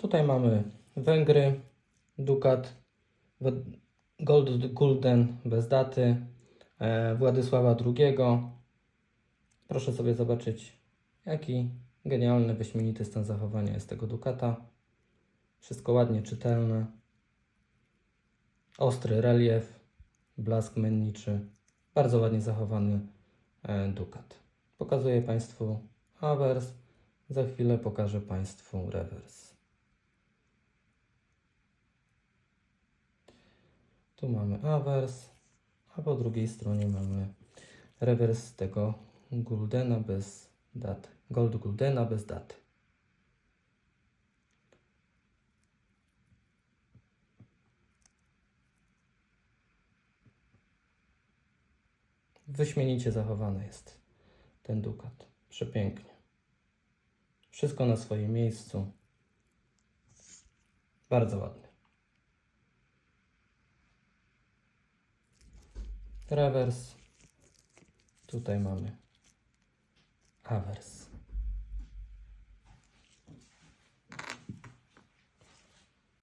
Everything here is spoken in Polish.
Tutaj mamy Węgry, Dukat, Gold Gulden bez daty, e, Władysława II. Proszę sobie zobaczyć, jaki genialny, wyśmienity stan zachowania jest tego Dukata. Wszystko ładnie czytelne. Ostry relief, blask menniczy. Bardzo ładnie zachowany e, Dukat. Pokazuję Państwu awers. Za chwilę pokażę Państwu rewers. Tu mamy awers, a po drugiej stronie mamy rewers tego Guldena bez daty. Gold Guldena bez daty. Wyśmienicie zachowany jest ten dukat. Przepięknie. Wszystko na swoim miejscu. Bardzo ładny. Rewers. Tutaj mamy awers.